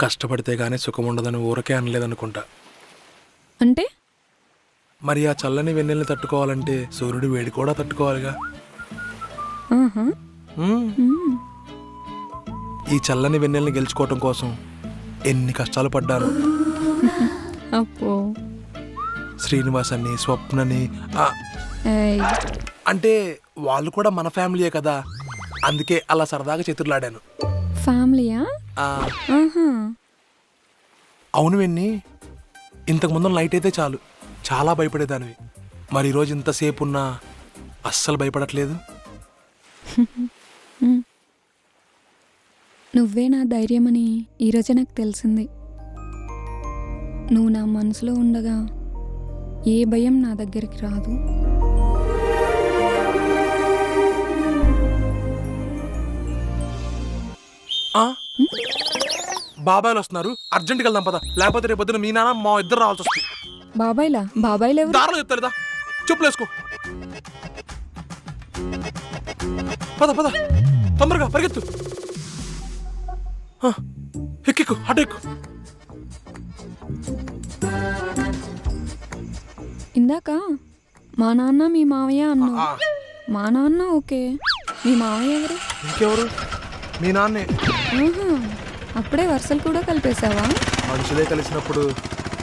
కష్టపడితే గానీ సుఖం ఉండదని ఊరకే అనలేదనుకుంటా అంటే మరి ఆ చల్లని వెన్నెల్ని తట్టుకోవాలంటే సూర్యుడి వేడి కూడా తట్టుకోవాలిగా ఆహా. మ్మ్. మ్మ్. ఈ చల్లని వెన్నెల్ని గెలుచుకోవటం కోసం ఎన్ని కష్టాలు పడ్డాను అప్పో శ్రీనివాస్ అని స్వప్నని ఆ, ఏయ్. అంటే వాళ్ళు కూడా మన ఫ్యామిలీయే కదా అందుకే అలా సరదాగా చేతుర్లాడాను ఫ్యామిలీయా ఆ, ఆహా. అవును వెన్ని ఇంతకు ముందు లైట్ అయితే చాలు చాలా భయపడేదానివి మరి ఈరోజు ఇంతసేపు ఉన్నా అస్సలు భయపడట్లేదు. నువ్వే నా ధైర్యమని ఈరోజే నాకు తెలిసింది నువ్వు నా మనసులో ఉండగా ఏ భయం నా దగ్గరికి రాదు ఆ? బాబాయ్లు వస్తున్నారు అర్జెంట్కి వెళ్దాం పద. లేకపోతే రేపు పొద్దున మీ నాన్న మా ఇద్దరు రావాల్సి వస్తుంది. బాబాయ్లా? బాబాయ్లు ఎవరు దారిలో చెప్తారుదా చెప్పులేసుకో పద పద. తొందరగా పరిగెత్తు. ఎక్కెక్కు అటు ఎక్కు. ఇందాక మా నాన్న మీ మావయ్య అన్నావు. ఆ, మా నాన్న ఓకే. మీ మావయ్య ఎవరు? ఇంకెవరు? మీ నాన్నే. ఆహా. అప్పుడే వరుసలు కూడా కలిపేశావా? మనుషులే కలిసినప్పుడు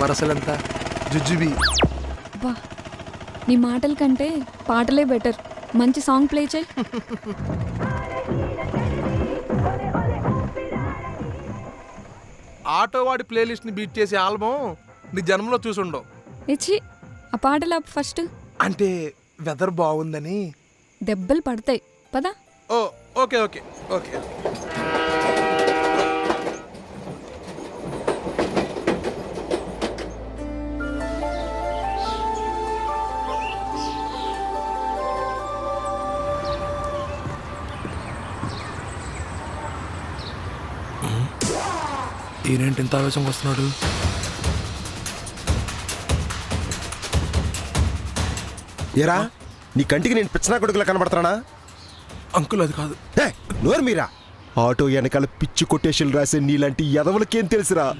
వరసలంతా జుజ్జుబి. వా నీ మాటల కంటే పాటలే బెటర్. మంచి సాంగ్ ప్లే చేయి. ఆటో వాడి ప్లేలిస్ట్ని బీట్ చేసే ఆల్బమ్ నీ జన్మలో చూసుండవు. ఇచ్చి ఆ పాటలు ఫస్ట్. అంటే వెదర్ బాగుందని దెబ్బలు పడతాయి. పదా. ఓ ఓకే ఓకే ఓకే. ఈయనేంటి ఇంత ఆవేశంగా వస్తున్నాడు? ఏరా నీ కంటికి నేను పిచ్చనా కొడుకులా కనబడుతున్నానా అంకుల్ అది కాదు. ఏ నోరు మీరా. ఆటో వెనకాల పిచ్చి కొటేషన్లు రాసే నీలాంటి ఎదవలకేం తెలుసురా?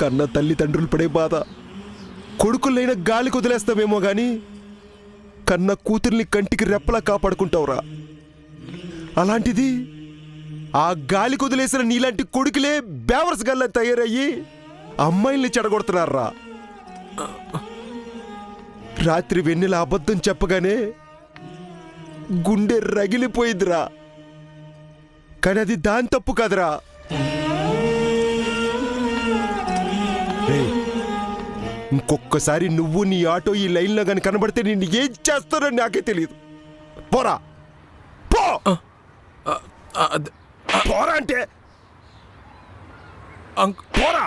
కన్న తల్లిదండ్రులు పడే బాధ. కొడుకులైన గాలి వదిలేస్తావేమో గాని కన్న కూతుర్ని కంటికి రెప్పలా కాపాడుకుంటావురా. అలాంటిది ఆ గాలి కుదిలేసిన నీలాంటి కొడుకులే బేవర్స్ గల్లా తయారయ్యి అమ్మాయిల్ని చెడగొడుతున్నారా? రాత్రి వెన్నెల అబద్ధం చెప్పగానే గుండె రగిలిపోయిందిరా. కానీ అది దాని తప్పు కాదురా. ఇంకొక్కసారి నువ్వు నీ ఆటో ఈ లైన్లో కానీ కనబడితే నిన్ను ఏం చేస్తారో నాకే తెలియదు పోరా. పో. పోరా అంటే. పోరా.